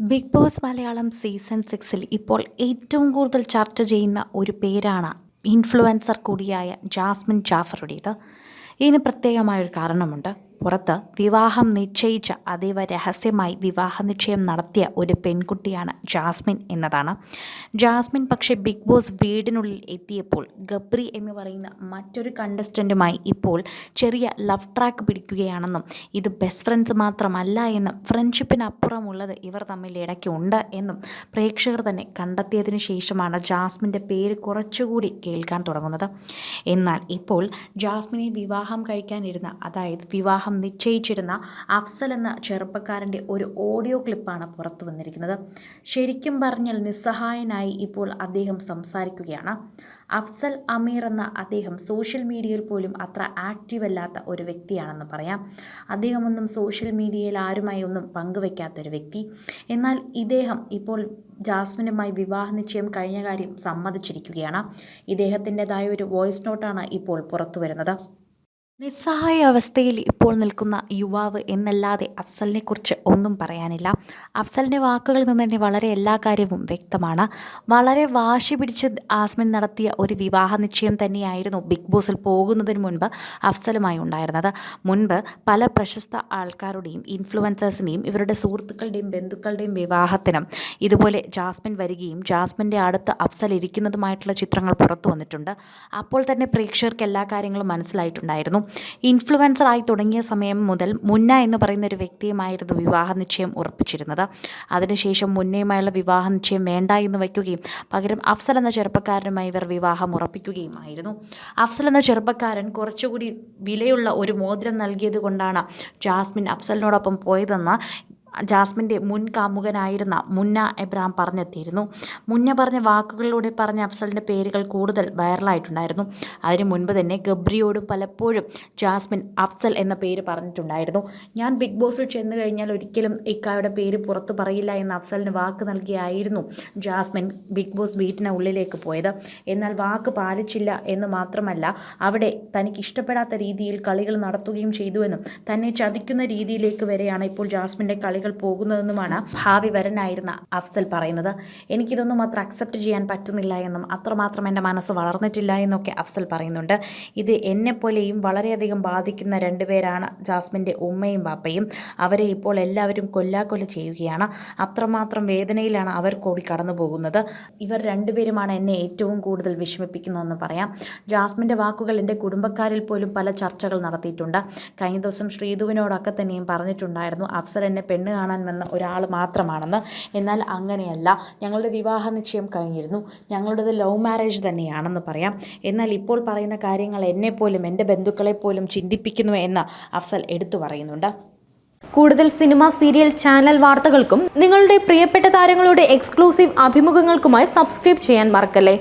Big boss Malayalam season സിക്സിൽ ഇപ്പോൾ ഏറ്റവും കൂടുതൽ ചർച്ച ചെയ്യുന്ന ഒരു പേരാണ് ഇൻഫ്ലുവൻസർ കൂടിയായ ജാസ്മിൻ ജാഫറുടേത്. ഇതിന് പ്രത്യേകമായൊരു കാരണമുണ്ട്. പുറത്ത് വിവാഹം നിശ്ചയിച്ച അതീവ രഹസ്യമായി വിവാഹ നിശ്ചയം നടത്തിയ ഒരു പെൺകുട്ടിയാണ് ജാസ്മിൻ എന്നതാണ്. ജാസ്മിൻ പക്ഷേ ബിഗ് ബോസ് വീടിനുള്ളിൽ എത്തിയപ്പോൾ ഗബ്രി എന്ന് പറയുന്ന മറ്റൊരു കണ്ടസ്റ്റന്റുമായി ഇപ്പോൾ ചെറിയ ലവ് ട്രാക്ക് പിടിക്കുകയാണെന്നും ഇത് ബെസ്റ്റ് ഫ്രണ്ട്സ് മാത്രമല്ല എന്നും ഫ്രണ്ട്ഷിപ്പിനപ്പുറമുള്ളത് ഇവർ തമ്മിൽ ഇടയ്ക്കുണ്ട് എന്നും പ്രേക്ഷകർ തന്നെ കണ്ടെത്തിയതിനു ശേഷമാണ് ജാസ്മിന്റെ പേര് കുറച്ചുകൂടി കേൾക്കാൻ തുടങ്ങുന്നത്. എന്നാൽ ഇപ്പോൾ ജാസ്മിനെ വിവാഹം കഴിക്കാനിരുന്ന അതായത് വിവാഹം നിശ്ചയിച്ചിരുന്ന അഫ്സൽ എന്ന ചെറുപ്പക്കാരന്റെ ഒരു ഓഡിയോ ക്ലിപ്പാണ് പുറത്തു വന്നിരിക്കുന്നത്. ശരിക്കും പറഞ്ഞാൽ നിസ്സഹായനായി ഇപ്പോൾ അദ്ദേഹം സംസാരിക്കുകയാണ്. അഫ്സൽ അമീർ എന്ന അദ്ദേഹം സോഷ്യൽ മീഡിയയിൽ പോലും അത്ര ആക്റ്റീവ് അല്ലാത്ത ഒരു വ്യക്തിയാണെന്ന് പറയാം. അദ്ദേഹമൊന്നും സോഷ്യൽ മീഡിയയിൽ ആരുമായി ഒന്നും പങ്കുവെക്കാത്ത ഒരു വ്യക്തി. എന്നാൽ ഇദ്ദേഹം ഇപ്പോൾ ജാസ്മിനുമായി വിവാഹ നിശ്ചയം കഴിഞ്ഞ കാര്യം സമ്മതിച്ചിരിക്കുകയാണ്. ഇദ്ദേഹത്തിന്റെതായ ഒരു വോയിസ് നോട്ടാണ് ഇപ്പോൾ പുറത്തു വരുന്നത്. നിസ്സഹായ അവസ്ഥയിൽ ഇപ്പോൾ നിൽക്കുന്ന യുവാവ് എന്നല്ലാതെ അഫ്സലിനെക്കുറിച്ച് ഒന്നും പറയാനില്ല. അഫ്സലിന്റെ വാക്കുകളിൽ നിന്ന് തന്നെ വളരെ എല്ലാ കാര്യവും വ്യക്തമാണ്. വളരെ വാശി പിടിച്ച് ആസ്മിൻ നടത്തിയ ഒരു വിവാഹ നിശ്ചയം തന്നെയായിരുന്നു ബിഗ് ബോസിൽ പോകുന്നതിന് മുൻപ് അഫ്സലുമായി ഉണ്ടായിരുന്നത്. മുൻപ് പല പ്രശസ്ത ആൾക്കാരുടെയും ഇൻഫ്ലുവൻസേഴ്സിനെയും ഇവരുടെ സുഹൃത്തുക്കളുടെയും ബന്ധുക്കളുടെയും വിവാഹത്തിനും ഇതുപോലെ ജാസ്മിൻ വരികയും ജാസ്മിന്റെ അടുത്ത് അഫ്സൽ ഇരിക്കുന്നതുമായിട്ടുള്ള ചിത്രങ്ങൾ പുറത്തു വന്നിട്ടുണ്ട്. അപ്പോൾ തന്നെ പ്രേക്ഷകർക്ക് എല്ലാ കാര്യങ്ങളും മനസ്സിലായിട്ടുണ്ടായിരുന്നു. ഇൻഫ്ലുവൻസറായി തുടങ്ങിയ സമയം മുതൽ മുന്ന എന്ന് പറയുന്ന ഒരു വ്യക്തിയുമായിരുന്നു വിവാഹ നിശ്ചയം ഉറപ്പിച്ചിരുന്നത്. അതിനുശേഷം മുന്നയുമായുള്ള വിവാഹ നിശ്ചയം വേണ്ട എന്ന് വയ്ക്കുകയും പകരം അഫ്സൽ എന്ന ചെറുപ്പക്കാരനുമായി ഇവർ വിവാഹം ഉറപ്പിക്കുകയുമായിരുന്നു. അഫ്സൽ എന്ന ചെറുപ്പക്കാരൻ കുറച്ചുകൂടി വിലയുള്ള ഒരു മോതിരം നൽകിയത് കൊണ്ടാണ് ജാസ്മിൻ അഫ്സലിനോടൊപ്പം പോയതെന്ന് ജാസ്മിന്റെ മുൻ കാമുകനായിരുന്ന മുന്ന എബ്രഹാം പറഞ്ഞെത്തിയിരുന്നു. മുന്ന പറഞ്ഞ വാക്കുകളിലൂടെ പറഞ്ഞ അഫ്സലിന്റെ പേരുകൾ കൂടുതൽ വൈറലായിട്ടുണ്ടായിരുന്നു. അതിന് മുൻപ് തന്നെ ഗബ്രിയോടും പലപ്പോഴും ജാസ്മിൻ അഫ്സൽ എന്ന പേര് പറഞ്ഞിട്ടുണ്ടായിരുന്നു. ഞാൻ ബിഗ് ബോസിൽ ചെന്ന് കഴിഞ്ഞാൽ ഒരിക്കലും ഇക്കായുടെ പേര് പുറത്തു പറയില്ല എന്ന് അഫ്സലിന് വാക്ക് നൽകിയായിരുന്നു ജാസ്മിൻ ബിഗ് ബോസ് വീട്ടിന് ഉള്ളിലേക്ക് പോയത്. എന്നാൽ വാക്ക് പാലിച്ചില്ല എന്ന് മാത്രമല്ല അവിടെ തനിക്ക് ഇഷ്ടപ്പെടാത്ത രീതിയിൽ കളികൾ നടത്തുകയും ചെയ്തുവെന്നും തന്നെ ചതിക്കുന്ന രീതിയിലേക്ക് വരെയാണ് ഇപ്പോൾ ജാസ്മിന്റെ കളികൾ പോകുന്നതെന്നുമാണ് ഭാവി വരനായിരുന്ന അഫ്സൽ പറയുന്നത്. എനിക്കിതൊന്നും അത്ര അക്സെപ്റ്റ് ചെയ്യാൻ പറ്റുന്നില്ല എന്നും അത്രമാത്രം എന്റെ മനസ്സ് വളർന്നിട്ടില്ല എന്നൊക്കെ അഫ്സൽ പറയുന്നുണ്ട്. ഇത് എന്നെപ്പോലെയും വളരെയധികം ബാധിക്കുന്ന രണ്ടുപേരാണ് ജാസ്മിന്റെ ഉമ്മയും ബാപ്പയും. അവരെ ഇപ്പോൾ എല്ലാവരും കൊല്ലാക്കൊല ചെയ്യുകയാണ്. അത്രമാത്രം വേദനയിലാണ് അവർ കൂടി കടന്നു പോകുന്നത്. ഇവർ രണ്ടുപേരുമാണ് എന്നെ ഏറ്റവും കൂടുതൽ വിഷമിപ്പിക്കുന്നതെന്ന് പറയാം. ജാസ്മിന്റെ വാക്കുകൾ എന്റെ കുടുംബക്കാരിൽ പോലും പല ചർച്ചകൾ നടത്തിയിട്ടുണ്ട്. കഴിഞ്ഞ ദിവസം ശ്രീധുവിനോടൊക്കെ തന്നെയും പറഞ്ഞിട്ടുണ്ടായിരുന്നു. അഫ്സർ എന്നെ പെണ്ണ് കാണാൻ വന്ന ഒരാൾ മാത്രമാണെന്ന്. എന്നാൽ അങ്ങനെയല്ല ഞങ്ങളുടെ വിവാഹ നിശ്ചയം കഴിഞ്ഞിരുന്നു. ഞങ്ങളുടേത് ലവ് മാരേജ് തന്നെയാണെന്ന് പറയാം. എന്നാൽ ഇപ്പോൾ പറയുന്ന കാര്യങ്ങൾ എന്നെപ്പോലും എന്റെ ബന്ധുക്കളെപ്പോലും ചിന്തിപ്പിക്കുന്നു എന്ന് അഫ്സൽ എടുത്തു പറയുന്നുണ്ട്. കൂടുതൽ സിനിമ സീരിയൽ ചാനൽ വാർത്തകൾക്കും നിങ്ങളുടെ പ്രിയപ്പെട്ട താരങ്ങളുടെ എക്സ്ക്ലൂസീവ് അഭിമുഖങ്ങൾക്കുമായി സബ്സ്ക്രൈബ് ചെയ്യാൻ മറക്കല്ലേ?